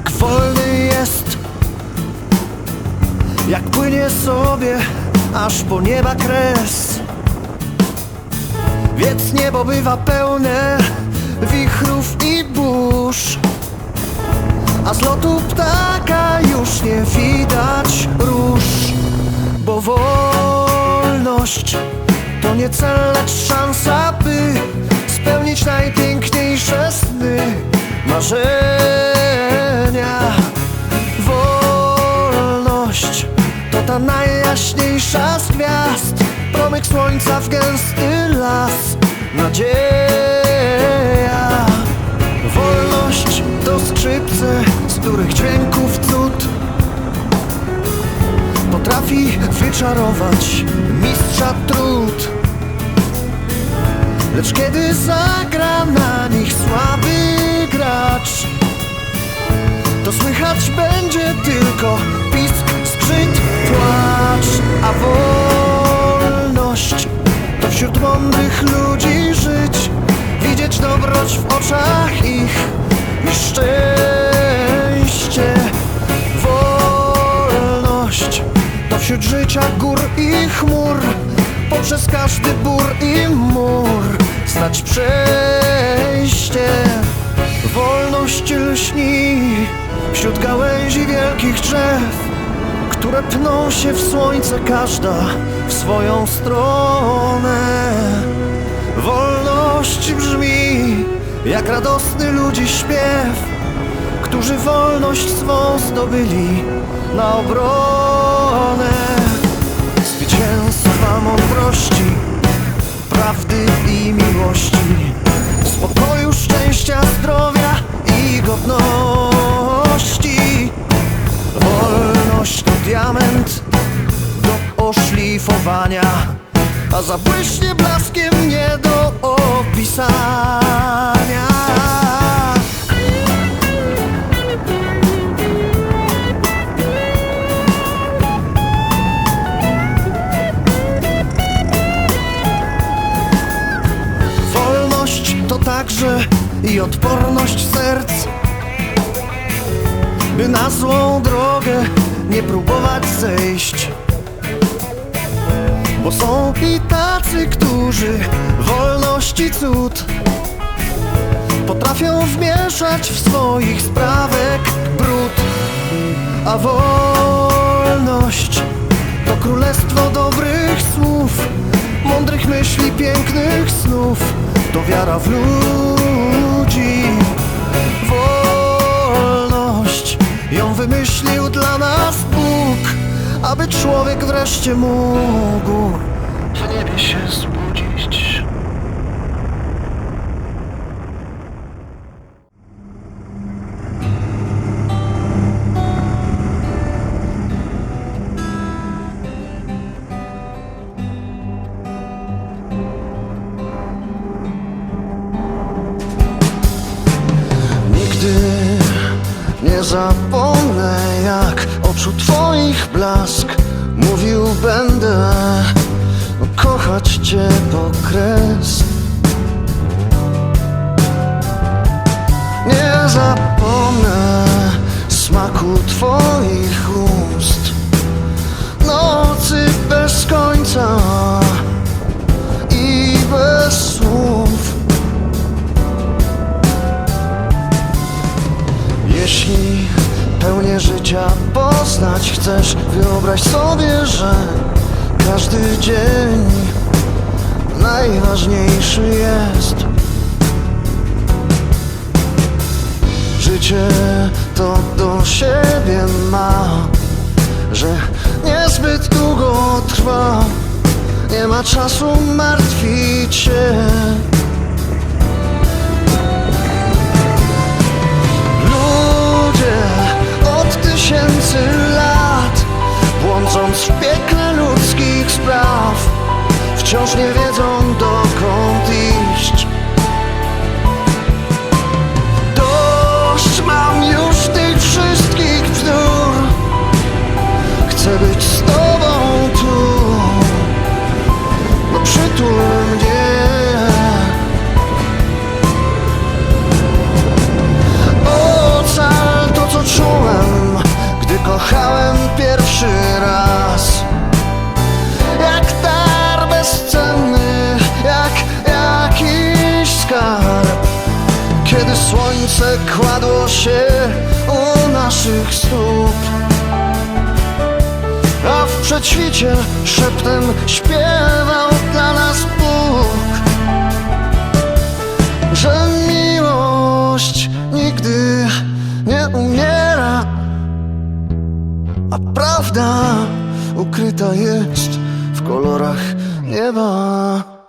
tak wolny jest. Jak płynie sobie aż po nieba kres. Więc niebo bywa pełne wichrów i burz. A z lotu ptaka już nie widać róż. Bo wolność to nie cel, lecz szansa, by spełnić najpiękniejsze sny, marzenia. Wolność to ta najjaśniejsza z gwiazd, promyk słońca w gęsty las, nadzieja. Wolność to skrzypce, z których dźwięków cud potrafi wyczarować mistrza trud. Lecz kiedy zagra na nich słaby gracz, to słychać będzie tylko pisk, skrzyt, płacz, a wolność to wśród mądrych ludzi żyć, widzieć dobroć w oczach ich i szczęście. Wolność to wśród życia gór i chmur Poprzez każdy bór i mur Znać przejście Wolność lśni Wśród gałęzi wielkich drzew Które pną się w słońce każda w swoją stronę. Wolność brzmi jak radosny ludzi śpiew którzy wolność swą zdobyli na obronę oszlifowania, a zabłyśnie blaskiem nie do opisania. Wolność to także i odporność serc By na złą drogę nie próbować zejść Bo są i tacy, którzy wolności cud Potrafią wmieszać w swoich sprawek brud. A wolność to królestwo dobrych słów Mądrych myśli, pięknych snów. To wiara w ludzi Aby człowiek wreszcie mógł W niebie się zbudzić. Nigdy nie zapomnę jak twoich blask. Mówił będę kochać cię po kres. Nie zapomnę smaku twoich chcesz Wyobraź sobie, że każdy dzień najważniejszy jest. Życie to do siebie ma Że niezbyt długo trwa. Nie ma czasu martwić się. Ludzie od tysięcy W piekle ludzkich spraw. Wciąż nie wiedzą dokąd kładło się u naszych stóp. A w przedświcie szeptem śpiewał dla nas Bóg Że miłość nigdy nie umiera A prawda ukryta jest w kolorach nieba